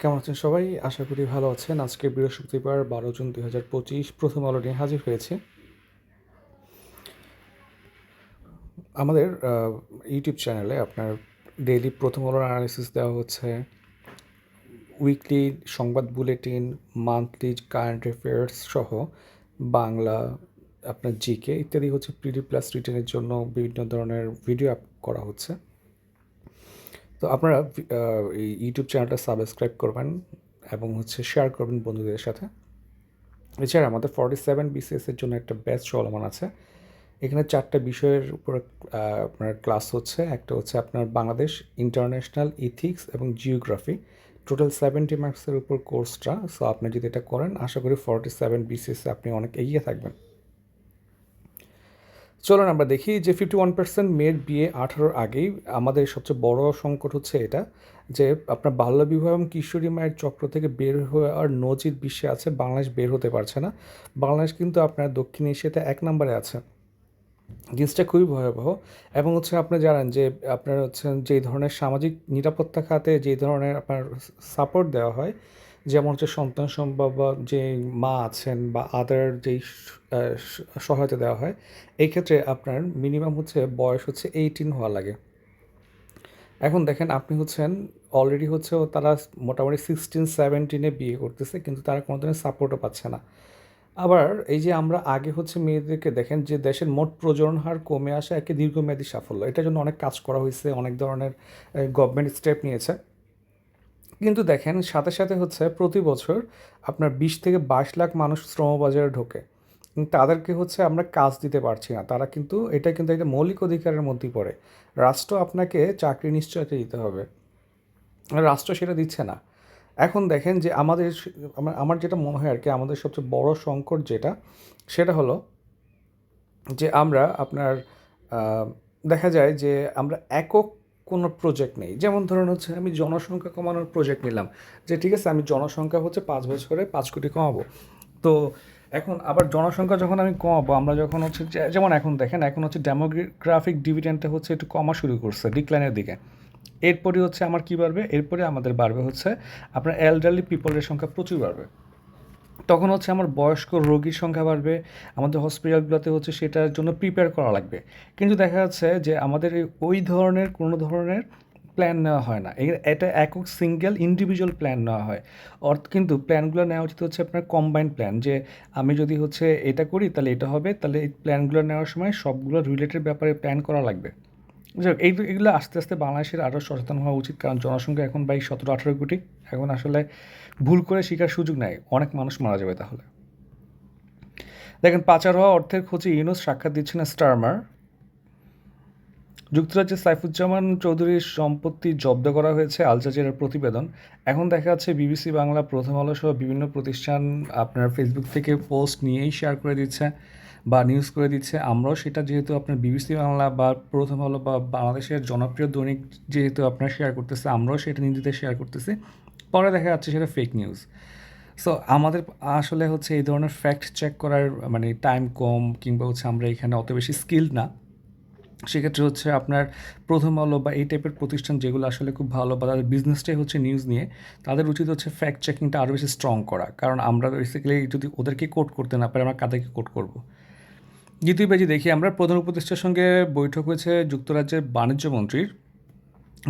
কেমন আছেন সবাই? আশা করি ভালো আছেন। আজকে বৃহস্পতিবার, বারো জুন দুই হাজার পঁচিশ, প্রথম আলো নিয়ে হাজির হয়েছে। আমাদের ইউটিউব চ্যানেলে আপনার ডেইলি প্রথম আলোর অ্যানালিসিস দেওয়া হচ্ছে। উইকলি সংবাদ বুলেটিন মান্থলি কারেন্ট অ্যাফেয়ার্স সহ বাংলা, আপনার জিকে ইত্যাদি হচ্ছে পিডি প্লাস রিটেনের জন্য বিভিন্ন ধরনের ভিডিও আপ করা হচ্ছে। তো আপনারা এই ইউটিউব চ্যানেলটা সাবস্ক্রাইব করবেন এবং হচ্ছে শেয়ার করবেন বন্ধুদের সাথে। এছাড়া আমাদের ফর্টি সেভেন বিসিএসের জন্য একটা ব্যাচ চলমান আছে। এখানে চারটা বিষয়ের উপর আপনার ক্লাস হচ্ছে। একটা হচ্ছে আপনার বাংলাদেশ ইন্টারন্যাশনাল ইথিক্স এবং জিওগ্রাফি টোটাল সেভেন্টি মার্কসের উপর কোর্সটা সো আপনি যদি এটা করেন, আশা করি ফর্টি সেভেন বিসিএসে আপনি অনেক এগিয়ে থাকবেন। চলুন আমরা দেখি যে ফিফটি ওয়ান পার্সেন্ট মেয়ের বিয়ে আঠারোর আগেই আমাদের সবচেয়ে বড় সংকট হচ্ছে এটা, যে আপনার বাল্যবিবাহ এবং কিশোরী মায়ের চক্র থেকে বের হওয়ার নজির বিশ্বে আছে, বাংলাদেশ বের হতে পারছে না। বাংলাদেশ কিন্তু আপনার দক্ষিণ এশিয়াতে এক নম্বরে আছে। জিনিসটা খুবই ভয়াবহ এবং হচ্ছে আপনি জানেন যে আপনার হচ্ছে যেই ধরনের সামাজিক নিরাপত্তা খাতে যেই ধরনের আপনার সাপোর্ট দেওয়া হয় যেমন হচ্ছে সন্তান সম্ভব যে মা আছেন বা আদার যেই সহায়তা দেওয়া হয়, এই ক্ষেত্রে আপনার মিনিমাম হচ্ছে বয়স হচ্ছে এইটিন হওয়া লাগে। এখন দেখেন আপনি হচ্ছেন অলরেডি হচ্ছে তারা মোটামুটি সিক্সটিন সেভেন্টিনে বিয়ে করতেছে, কিন্তু তারা কোনো ধরনের সাপোর্টও পাচ্ছে না। আবার এই যে আমরা আগে হচ্ছে মেয়েদেরকে দেখেন যে দেশের মোট প্রজনন হার কমে আসা একে দীর্ঘমেয়াদী সাফল্য, এটার জন্য অনেক কাজ করা হয়েছে, অনেক ধরনের গভর্নমেন্ট স্টেপ নিয়েছে। কিন্তু দেখেন, সাথে সাথে হচ্ছে প্রতি বছর আপনার বিশ থেকে বাইশ লাখ মানুষ শ্রমবাজারে ঢোকে। তাদেরকে হচ্ছে আমরা কাজ দিতে পারছি না। তারা কিন্তু, এটা কিন্তু একটা মৌলিক অধিকারের মধ্যেই পড়ে। রাষ্ট্র আপনাকে চাকরি নিশ্চয়তা দিতে হবে। রাষ্ট্র সেটা দিচ্ছে না। এখন দেখেন যে আমাদের আমার আমার যেটা মনে হয় আর কি, আমাদের সবচেয়ে বড় সংকট যেটা, সেটা হলো যে আমরা আপনার দেখা যায় যে আমরা একক কোনো প্রজেক্ট নেই। যেমন ধরুন হচ্ছে আমি জনসংখ্যা কমানোর প্রজেক্ট নিলাম, যে ঠিক আছে আমি জনসংখ্যা হচ্ছে পাঁচ বছরে পাঁচ কোটি কমাবো। তো এখন আবার জনসংখ্যা যখন আমি কমাবো, আমরা যখন হচ্ছে যেমন এখন দেখেন, এখন হচ্ছে ডেমোগ্রাফিক ডিভিডেন্টটা হচ্ছে একটু কমা শুরু করছে ডিক্লাইনের দিকে। এরপরে হচ্ছে আমার কি বাড়বে? এরপরে আমাদের বাড়বে হচ্ছে আপনার এলডারলি পিপলের সংখ্যা প্রচুর বাড়বে। তখন হচ্ছে আমার বয়স্ক রোগীর সংখ্যা বাড়বে, আমাদের হসপিটালগুলোতে হচ্ছে সেটার জন্য প্রিপেয়ার করা লাগবে। কিন্তু দেখা যাচ্ছে যে আমাদের ওই ধরনের কোনো ধরনের প্ল্যান নেওয়া হয় না। এটা একক সিঙ্গেল ইন্ডিভিজুয়াল প্ল্যান নেওয়া হয়। অর্থ, কিন্তু প্ল্যানগুলো নেওয়া উচিত হচ্ছে আপনার কম্বাইন্ড প্ল্যান যে আমি যদি হচ্ছে এটা করি তাহলে এটা হবে, তাহলে এই প্ল্যানগুলো নেওয়ার সময় সবগুলো রিলেটেড ব্যাপারে প্ল্যান করা লাগবে। এই এগুলো আস্তে আস্তে বাংলাদেশের আরও সচেতন হওয়া উচিত, কারণ জনসংখ্যা এখন বাই সতেরো আঠেরো কোটি। এখন আসলে ভুল করে শেখার সুযোগ নাই, অনেক মানুষ মারা যাবে তাহলে। দেখেন, পাচার হওয়া অর্থের খোঁজে ইউনুস সাক্ষাৎ দিচ্ছেন স্টারমার। যুক্তরাজ্যের সাইফুজ্জামান চৌধুরীর সম্পত্তি জব্দ করা হয়েছে আল জাজিরার প্রতিবেদন। এখন দেখা যাচ্ছে বিবিসি বাংলা প্রথম আলো সহ বিভিন্ন প্রতিষ্ঠান আপনার ফেসবুক থেকে পোস্ট নিয়েই শেয়ার করে দিচ্ছে। বা নিউজ করে দিচ্ছে। আমরাও সেটা যেহেতু আপনার বিবিসি বাংলা বা প্রথম আলো বা বাংলাদেশের জনপ্রিয় দৈনিক যেহেতু আপনার শেয়ার করতেছে, আমরাও সেটা নিজেদের শেয়ার করতেছি। পরে দেখা যাচ্ছে সেটা ফেক নিউজ সো আমাদের আসলে হচ্ছে এই ধরনের ফ্যাক্ট চেক করার মানে টাইম কম কিংবা হচ্ছে আমরা এখানে অত বেশি স্কিল্ড না। সেক্ষেত্রে হচ্ছে আপনার প্রথম আলো বা এই টাইপের প্রতিষ্ঠান যেগুলো আসলে খুব ভালো বা তাদের বিজনেসটাই হচ্ছে নিউজ নিয়ে, তাদের উচিত হচ্ছে ফ্যাক্ট চেকিংটা আরও বেশি স্ট্রং করা। কারণ আমরা বেসিক্যালি যদি ওদেরকে কোট করতে না পারি, আমরা কাদেরকে কোট করব? দ্বিতীয় পেজে দেখি, আমরা প্রধান উপদেষ্টার সঙ্গে বৈঠক হয়েছে যুক্তরাজ্যের বাণিজ্য মন্ত্রীর।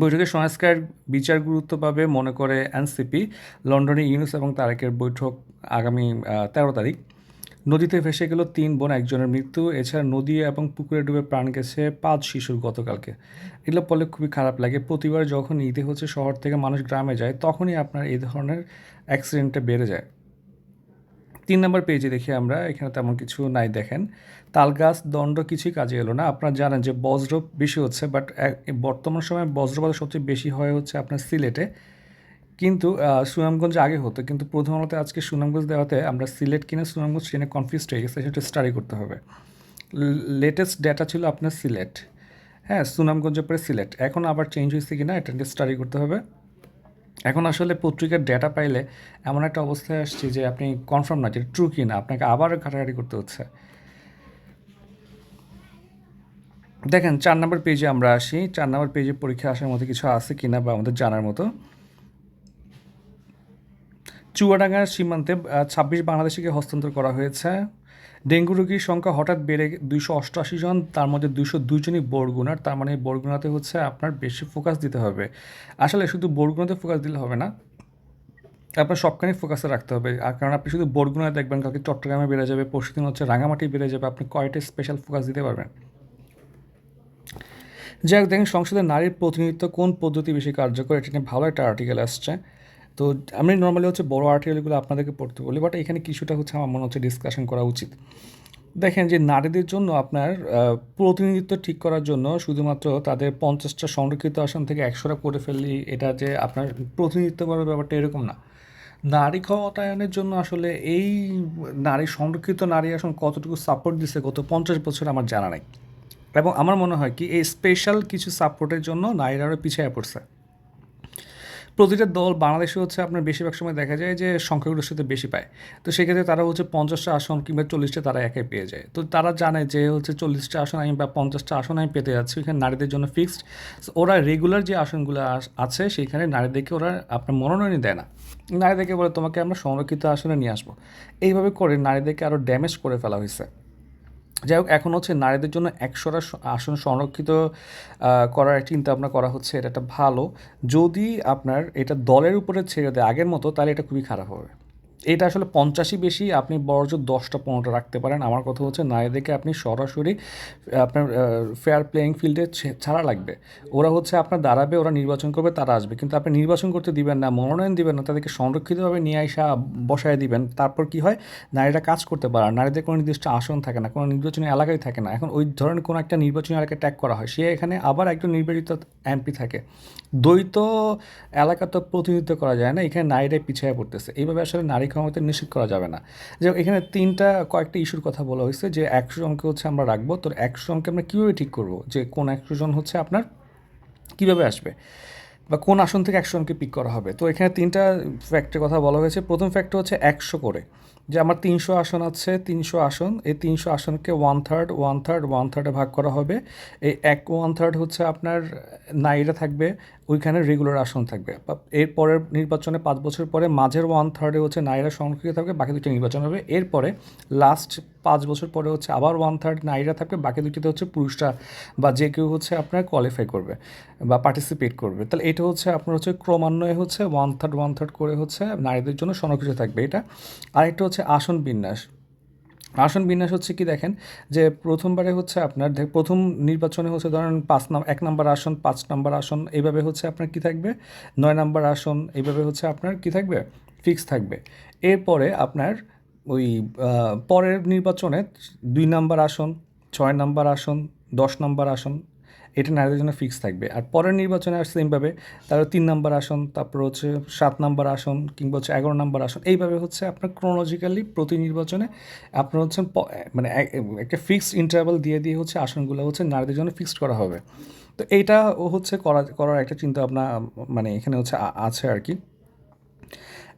বৈঠকে সংস্কার বিচার গুরুত্ব পাবে মনে করে এনসিপি লন্ডনে ইউনুস এবং তারেকের বৈঠক আগামী তেরো তারিখ। নদীতে ভেসে গেল তিন বোন, একজনের মৃত্যু। এছাড়া নদী এবং পুকুরে ডুবে প্রাণ গেছে পাঁচ শিশুর গতকালকে। এগুলো বলে খুবই খারাপ লাগে। প্রতিবার যখন ঈদে হচ্ছে শহর থেকে মানুষ গ্রামে যায়, তখনই আপনার এই ধরনের অ্যাক্সিডেন্টটা বেড়ে যায়। তিন নম্বর পেজে দেখি আমরা, এখানে তেমন কিছু নাই দেখেন। তালগাছ, দণ্ড কিছুই কাজে এলো না। আপনারা জানেন যে বজ্র বেশি হচ্ছে বাট বর্তমান সময়ে বজ্রপাত সবচেয়ে বেশি হয় হচ্ছে আপনার সিলেটে। কিন্তু সুনামগঞ্জে আগে হতো, কিন্তু প্রথম আলোতে আজকে সুনামগঞ্জ দেওয়াতে আমরা সিলেট কিনা সুনামগঞ্জ ট্রেনে কনফিউজ হয়ে গেছে, সেটা স্টাডি করতে হবে। লেটেস্ট ডেটা ছিল আপনার সিলেট। হ্যাঁ সুনামগঞ্জের পরে সিলেট। এখন আবার চেঞ্জ হয়েছে কিনা, এটা স্টাডি করতে হবে। এখন আসলে পত্রিকার ডেটা পাইলে এমন একটা অবস্থায় আসছে যে আপনি কনফার্ম না যে ট্রু কি না আপনাকে আবার ঘাটাঘাটি করতে হচ্ছে। দেখেন, চার নম্বর পেজে আমরা আসি। চার নম্বর পেজে পরীক্ষা আসার মতো কিছু আছে কিনা বা আমাদের জানার মতো। চুয়াডাঙ্গার সীমান্তে ছাব্বিশ বাংলাদেশিকে হস্তান্তর করা হয়েছে। ডেঙ্গু রোগীর সংখ্যা হঠাৎ বেড়ে দুইশো অষ্টআশি জন, তার মধ্যে দুইশো দুইজনই বরগুনার, তার মানে বরগুনাতে হচ্ছে আপনার বেশি ফোকাস দিতে হবে। আসলে শুধু বরগুনাতে ফোকাস দিলে হবে না, আপনার সবখানে ফোকাসে রাখতে হবে। আর কারণ আপনি শুধু বরগুনায় দেখবেন, কালকে চট্টগ্রামে বেড়ে যাবে, পরশু দিন হচ্ছে রাঙামাটি বেড়ে যাবে, আপনি কয়টা স্পেশাল ফোকাস দিতে পারবেন। যাই হোক, দেখেন সংসদে নারীর প্রতিনিধিত্ব কোন পদ্ধতি বেশি কার্যকর, এটা নিয়ে ভালো একটা আর্টিকেল আসছে। তো আমি নর্মালি হচ্ছে বড় আর্টিকেলগুলো আপনাদেরকে পড়তে বলি বাট এখানে কিছুটা হচ্ছে আমার মনে হচ্ছে ডিসকাশন করা উচিত। দেখেন যে নারীদের জন্য আপনার প্রতিনিধিত্ব ঠিক করার জন্য শুধুমাত্র তাদের পঞ্চাশটা সংরক্ষিত আসন থেকে একশোটা করে ফেললি এটা যে আপনার প্রতিনিধিত্ব করার ব্যাপারটা এরকম না। নারী ক্ষমতায়নের জন্য আসলে এই নারী সংরক্ষিত নারী আসন কতটুকু সাপোর্ট দিছে গত পঞ্চাশ বছর আমার জানা নাই। এবং আমার মনে হয় কি, এই স্পেশাল কিছু সাপোর্টের জন্য নারীরা পিছিয়ে পড়ছে। প্রতিটা দল বাংলাদেশে হচ্ছে আপনার বেশিরভাগ সময় দেখা যায় যে সংখ্যাগরিষ্ঠতা বেশি পায়। তো সেক্ষেত্রে তারা হচ্ছে পঞ্চাশটা আসন কিংবা চল্লিশটা তারা একাই পেয়ে যায়। তো তারা জানে যে হচ্ছে চল্লিশটা আসন আমি বা পঞ্চাশটা আসন আমি পেতে যাচ্ছি এখানে নারীদের জন্য ফিক্সড ওরা রেগুলার যে আসনগুলো আছে সেইখানে নারীদেরকে ওরা আপনার মনোনয়নই দেয় না। নারীদেরকে বলে, তোমাকে আমরা সংরক্ষিত আসনে নিয়ে আসব। এইভাবে করে নারীদেরকে আরও ড্যামেজ করে ফেলা হয়েছে। যাই হোক, এখন হচ্ছে নারীদের জন্য একশোটা আসন সংরক্ষিত করার চিন্তা ভাবনা করা হচ্ছে, এটা একটা ভালো। যদি আপনার এটা দলের উপরে ছেড়ে দেয় আগের মতো, তাহলে এটা খুবই খারাপ হবে। এটা আসলে পঞ্চাশই বেশি, আপনি বড়জোর দশটা পনেরোটা রাখতে পারেন। আমার কথা হচ্ছে নারীদেরকে আপনি সরাসরি আপনার ফেয়ার প্লেয়িং ফিল্ডে ছাড়া লাগবে। ওরা হচ্ছে আপনার দাঁড়াবে, ওরা নির্বাচন করবে, তারা আসবে। কিন্তু আপনি নির্বাচন করতে দিবেন না, মনোনয়ন দিবেন না, তাদেরকে সংরক্ষিতভাবে নিয়ে আসা বসায় দিবেন। তারপর কি হয়? নারীরা কাজ করতে পারে নারীদের কোনো নির্দিষ্ট আসন থাকে না, কোনো নির্বাচনী এলাকায় থাকে না। এখন ওই ধরনের কোনো একটা নির্বাচনী এলাকায় ট্যাগ করা হয়, সে এখানে আবার একজন নির্বাচিত এমপি থাকে। দ্বৈত এলাকা তো প্রতিনিধিত্ব করা যায় না, এখানে নারীরাই পিছিয়ে পড়তেছে। এইভাবে আসলে নারী ক্ষমতা নিশ্চিত করা যাবে না। যে এখানে তিনটা কয়েকটা ইস্যুর কথা বলা হয়েছে যে একশো জনকে হচ্ছে আমরা রাখব। তো একশো জনকে আমরা কীভাবে ঠিক করব? যে কোন একশো জন হচ্ছে আপনার কীভাবে আসবে? বা কোন আসন থেকে একশো জনকে পিক করা হবে। তো এখানে তিনটা ফ্যাক্টের কথা বলা হয়েছে। প্রথম ফ্যাক্টর হচ্ছে একশো করে। যে আমার তিনশো আসন আছে, তিনশো আসন, এই তিনশো আসনকে one third one third one থার্ডে ভাগ করা হবে। এই এক ওয়ান থার্ড হচ্ছে আপনার নাইরা থাকবে, ওইখানে রেগুলার আসন থাকবে। এর পরের নির্বাচনে পাঁচ বছর পরে মাঝের ওয়ান থার্ডে হচ্ছে নাইরা সংরক্ষিত থাকবে, বাকি দুটি নির্বাচন হবে। এরপরে লাস্ট পাঁচ বছর পরে হচ্ছে আবার ওয়ান থার্ড নাইরা থাকবে, বাকি দুটিতে হচ্ছে পুরুষরা বা যে কেউ হচ্ছে আপনার কোয়ালিফাই করবে বা পার্টিসিপেট করবে। তাহলে এটা হচ্ছে আপনার হচ্ছে ক্রমান্বয়ে হচ্ছে ওয়ান থার্ড ওয়ান থার্ড করে হচ্ছে নারীদের জন্য সংরক্ষিত থাকবে এটা। আরেকটা হচ্ছে আসন বিন্যাস। আসন বিন্যাস হচ্ছে কি দেখেন, যে প্রথমবারে হচ্ছে আপনার প্রথম নির্বাচনে হচ্ছে ধরেন পাঁচ নাম, এক নম্বর আসন, পাঁচ নম্বর আসন, এইভাবে হচ্ছে আপনার কি থাকবে? নয় নম্বর আসন, এইভাবে হচ্ছে আপনার কি থাকবে? ফিক্স থাকবে। এরপরে আপনার ওই পরের নির্বাচনে দুই নম্বর আসন, ছয় নম্বর আসন, দশ নম্বর আসন এটা নারীদের জন্য ফিক্স থাকবে। আর পরের নির্বাচনে আর সেমভাবে তারা তিন নম্বর আসন, তারপর হচ্ছে সাত নম্বর আসন কিংবা হচ্ছে এগারো নম্বর আসন, এইভাবে হচ্ছে আপনার ক্রোনোলজিক্যালি প্রতি নির্বাচনে আপনার হচ্ছে মানে একটা ফিক্সড ইন্টারভাল দিয়ে দিয়ে হচ্ছে আসনগুলো হচ্ছে নারীদের জন্য ফিক্সড করা হবে। তো এইটা হচ্ছে করা, করার একটা চিন্তা ভাবনা মানে এখানে হচ্ছে আছে আর কি।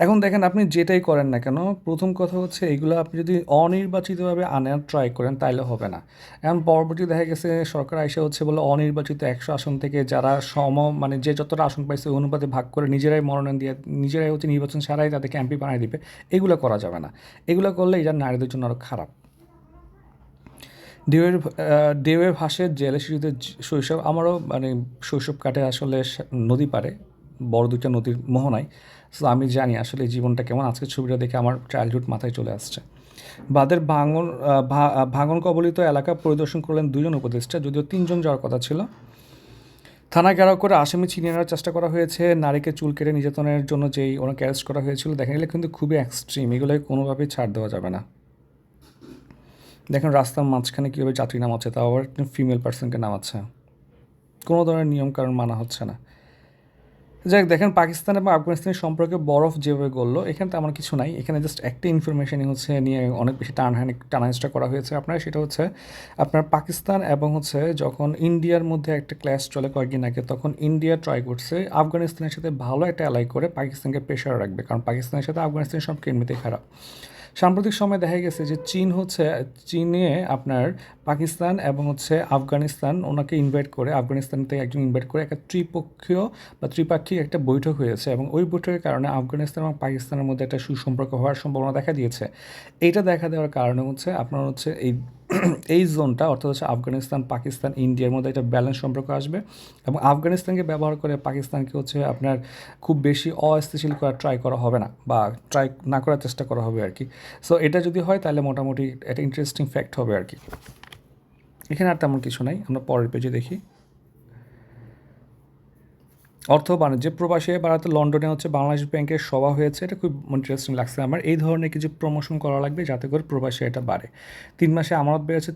এখন দেখেন আপনি যেটাই করেন না কেন, প্রথম কথা হচ্ছে এগুলো আপনি যদি অনির্বাচিতভাবে আনার ট্রাই করেন, তাইলে হবে না। এখন পরবর্তী দেখা গেছে, সরকার আইসে হচ্ছে বলে অনির্বাচিত একশো আসন থেকে যারা সম মানে যে যতটা আসন পাইছে অনুপাতে ভাগ করে নিজেরাই মনোনয়ন দিয়ে, নিজেরাই হচ্ছে নির্বাচন ছাড়াই তাদেরকে এমপি বানিয়ে দিবে। এগুলো করা যাবে না। এগুলো করলে এটা নারীদের জন্য আরও খারাপ। ঢেউয়ের ঢেউয়ে ভাসে জেলে শিশুদের শৈশব, আমারও মানে শৈশব কাটে আসলে নদী পারে বড় দুইটা নদীর মোহনায়। সো আমি জানি আসলে জীবনটা কেমন। আজকের ছবিটা দেখে আমার চাইল্ডহুড মাথায় চলে আসছে। বাদের ভাঙন ভাঙন কবলিত এলাকা পরিদর্শন করলেন দুজন উপদেষ্টা, যদিও তিনজন যাওয়ার কথা ছিল। থানায় ঘেরাও করে আসামি চিনিয়ে নেওয়ার চেষ্টা করা হয়েছে। নারীকে চুল কেটে নির্যাতনের জন্য যেই ওনাকে অ্যারেস্ট করা হয়েছিল দেখা গেলে কিন্তু খুবই এক্সট্রিম এগুলোকে কোনোভাবেই ছাড় দেওয়া যাবে না। দেখেন, রাস্তার মাঝখানে কীভাবে যাত্রী নামাচ্ছে, তাও আবার ফিমেল পার্সনকে নামাচ্ছে। কোনো ধরনের নিয়মকানুন মানা হচ্ছে না। যাই দেখেন পাকিস্তান এবং আফগানিস্তানের সম্পর্কে বরফ যেভাবে গড়লো এখানে তেমন কিছু নাই। এখানে জাস্ট একটা ইনফরমেশনই হচ্ছে নিয়ে অনেক বেশি টানহানি টানাহেসটা করা হয়েছে আপনার, সেটা হচ্ছে আপনার পাকিস্তান এবং হচ্ছে যখন ইন্ডিয়ার মধ্যে একটা ক্লাস চলে কয়েকদিন আগে, তখন ইন্ডিয়া ট্রাই করছে আফগানিস্তানের সাথে ভালো একটা অ্যালাই করে পাকিস্তানকে প্রেশার রাখবে, কারণ পাকিস্তানের সাথে আফগানিস্তানের সম্পর্কে এমনিতেই খারাপ। সাম্প্রতিক সময়ে দেখা গেছে যে চীন হচ্ছে, চীনে আপনার পাকিস্তান এবং হচ্ছে আফগানিস্তান, ওনাকে ইনভাইট করে, আফগানিস্তান থেকে একজন ইনভাইট করে একটা ত্রিপক্ষীয় বা ত্রিপাক্ষিক একটা বৈঠক হয়েছে এবং ওই বৈঠকের কারণে আফগানিস্তান এবং পাকিস্তানের মধ্যে একটা সুসম্পর্ক হওয়ার সম্ভাবনা দেখা দিয়েছে। এটা দেখা দেওয়ার কারণে হচ্ছে আপনার হচ্ছে এই এই জোনটা, অর্থাৎ হচ্ছে আফগানিস্তান, পাকিস্তান, ইন্ডিয়ার মধ্যে একটা ব্যালেন্স সম্পর্ক আসবে এবং আফগানিস্তানকে ব্যবহার করে পাকিস্তানকে হচ্ছে আপনার খুব বেশি অস্থিতিশীল করা ট্রাই করা হবে না বা ট্রাই না করার চেষ্টা করা হবে আর কি সো এটা যদি হয় তাহলে মোটামুটি একটা ইন্টারেস্টিং ফ্যাক্ট হবে আর কি এখানে আর তেমন কিছু নাই, আমরা পরের পেজে দেখি। অর্থ বাণিজ্য প্রবাসী বাড়াতে লন্ডনে হচ্ছে বাংলাদেশ ব্যাংকের সভা হয়েছে। এটা খুব ইন্টারেস্টিং লাগছে আমার। এই ধরনের কিছু প্রমোশন করা লাগবে যাতে করে প্রবাসী এটা বাড়ে। তিন মাসে আমানত বেড়েছে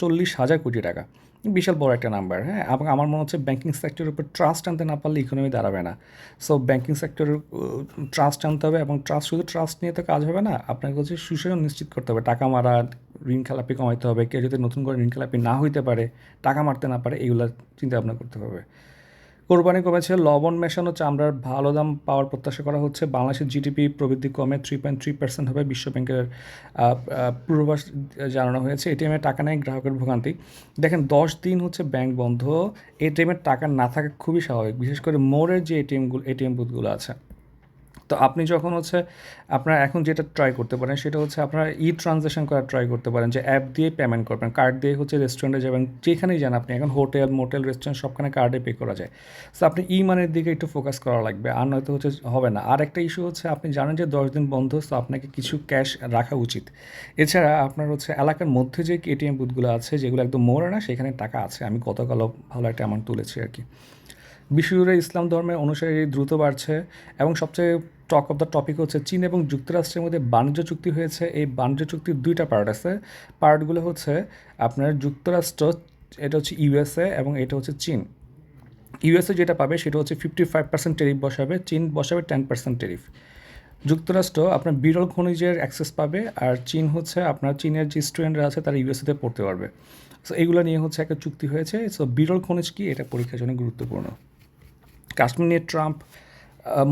চল্লিশ হাজার কোটি টাকা। বিশাল বড় একটা নাম্বার হ্যাঁ? এবং আমার মনে হচ্ছে ব্যাঙ্কিং সেক্টরের উপর ট্রাস্ট আনতে না পারলে ইকোনমি দাঁড়াবে না। সো ব্যাঙ্কিং সেক্টরের ট্রাস্ট আনতে হবে এবং ট্রাস্ট শুধু ট্রাস্ট নিয়ে তো কাজ হবে না, আপনাকে হচ্ছে সুশাসন নিশ্চিত করতে হবে। টাকা মারা, ঋণ খেলাপি কমাইতে হবে। কেউ যদি নতুন করে ঋণ খেলাপি না হইতে পারে, টাকা মারতে না পারে এগুলো চিন্তা ভাবনা করতে হবে। কোরবানি কমেছে, লবণ মেশানো চামড়ার ভালো দাম পাওয়ার প্রত্যাশা করা হচ্ছে। বাংলাদেশের জিডিপি প্রবৃদ্ধি কমে থ্রি পয়েন্ট থ্রি পার্সেন্ট হবে বিশ্ব ব্যাংকের পূর্বাভাস জানানো হয়েছে। এটিএমের টাকা নেয় গ্রাহকের ভোগান্তি। দেখেন, দশ দিন হচ্ছে ব্যাংক বন্ধ। এটিএমের টাকা না থাকা খুবই স্বাভাবিক। বিশেষ করে মোড়ের যে এটিএমগুলো এটিএম বুথগুলো আছে। তো আপনি যখন হচ্ছে আপনার এখন যেটা ট্রাই করতে পারেন সেটা হচ্ছে আপনারা ই ট্রানজ্যাকশন করার ট্রাই করতে পারেন, যে অ্যাপ দিয়ে পেমেন্ট করবেন। কার্ড দিয়ে হচ্ছে রেস্টুরেন্টে যাবেন, যেখানেই যান আপনি, এখন হোটেল মোটেল রেস্টুরেন্ট সবখানে কার্ডে পে করা যায়। সো আপনি ই মানের দিকে একটু ফোকাস করা লাগবে, আর নয়তো হচ্ছে হবে না। আর একটা ইস্যু হচ্ছে আপনি জানেন যে দশ দিন বন্ধ তো আপনাকে কিছু ক্যাশ রাখা উচিত। এছাড়া আপনার হচ্ছে এলাকার মধ্যে যে এটিএম বুথগুলো আছে, যেগুলো একদম মোড়ে না, সেখানে টাকা আছে। আমি গতকালও ভালো একটা অ্যামাউন্ট তুলেছি আর কি। বিশ্বজুড়ে ইসলাম ধর্মের অনুসারী দ্রুত বাড়ছে এবং সবচেয়ে টক অফ দ্য টপিক হচ্ছে চীন এবং যুক্তরাষ্ট্রের মধ্যে বাণিজ্য চুক্তি হয়েছে। এই বাণিজ্য চুক্তির দুইটা পার্ট আছে। পার্টগুলো হচ্ছে আপনার যুক্তরাষ্ট্র, এটা হচ্ছে ইউএসএ এবং এটা হচ্ছে চীন। ইউএসএ যেটা পাবে সেটা হচ্ছে ফিফটি ফাইভ পার্সেন্ট টেরিফ বসাবে, চীন বসাবে টেন পার্সেন্ট টেরিফ যুক্তরাষ্ট্র আপনার বিরল খনিজের অ্যাক্সেস পাবে আর চীন হচ্ছে আপনার চীনের যে স্টুডেন্টরা আছে তারা ইউএসএতে পড়তে পারবে। সো এইগুলো নিয়ে হচ্ছে একটা চুক্তি হয়েছে। সো বিরল খনিজ কি? এটা পরীক্ষার জন্য গুরুত্বপূর্ণ। কাশ্মীর নিয়ে ট্রাম্প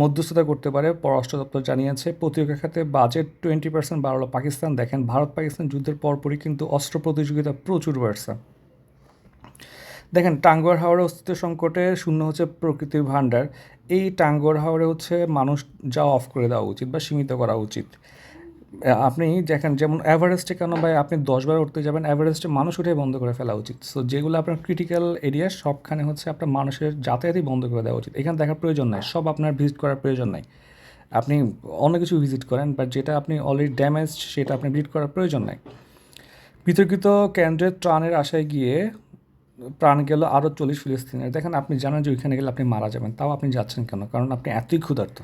মধ্যস্থতা করতে পারে, পররাষ্ট্র দপ্তর জানিয়েছে। প্রতিরক্ষা খাতে বাজেট টোয়েন্টি পার্সেন্ট বাড়ালো পাকিস্তান। দেখেন ভারত পাকিস্তান যুদ্ধের পরপরই কিন্তু অস্ত্র প্রতিযোগিতা প্রচুর বাড়ছে। দেখেন, টাঙ্গুয়ার হাওড়ে অস্তিত্ব সংকটে শূন্য হচ্ছে প্রকৃতির ভাণ্ডার। এই টাঙ্গুয়ার হাওড়ে হচ্ছে মানুষ যা অফ করে দেওয়া উচিত বা সীমিত করা উচিত। আপনি দেখেন যেমন অ্যাভারেস্টে কেন ভাই আপনি দশবার উঠতে যাবেন অ্যাভারেস্টে মানুষ উঠে বন্ধ করে ফেলা উচিত। সো যেগুলো আপনার ক্রিটিক্যাল এরিয়া সবখানে হচ্ছে আপনার মানুষের যাতায়াতই বন্ধ করে দেওয়া উচিত। এখানে দেখার প্রয়োজন নাই, সব আপনার ভিজিট করার প্রয়োজন নাই। আপনি অন্য কিছু ভিজিট করেন বাট যেটা আপনি অলরেডি ড্যামেজ সেটা আপনি ভিজিট করার প্রয়োজন নাই। বিতর্কিত কেন্দ্রের ত্রাণের আশায় গিয়ে প্রাণ গেল আরও চল্লিশ ফিলিস্তিনের। দেখেন আপনি জানেন যে ওইখানে গেলে আপনি মারা যাবেন, তাও আপনি যাচ্ছেন কেন? কারণ আপনি এতই ক্ষুধার্ত।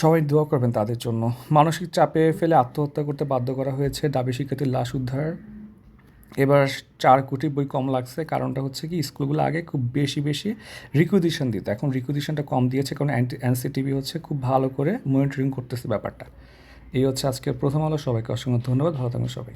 সবাই দোয়া করবেন তাদের জন্য। মানসিক চাপে ফেলে আত্মহত্যা করতে বাধ্য করা হয়েছে দাবি শিক্ষার্থীর লাশ উদ্ধার। এবার চার কোটি বই কম লাগছে, কারণটা হচ্ছে কি, স্কুলগুলো আগে খুব বেশি বেশি রিকুইজিশন দিত। এখন রিকুইজিশনটা কম দিয়েছে, কারণ এনসিটিভি হচ্ছে খুব ভালো করে মনিটরিং করতেছে ব্যাপারটা। এই হচ্ছে আজকের প্রথম আলো, সবাইকে অসংখ্য ধন্যবাদ, ভালো থাকবেন সবাই।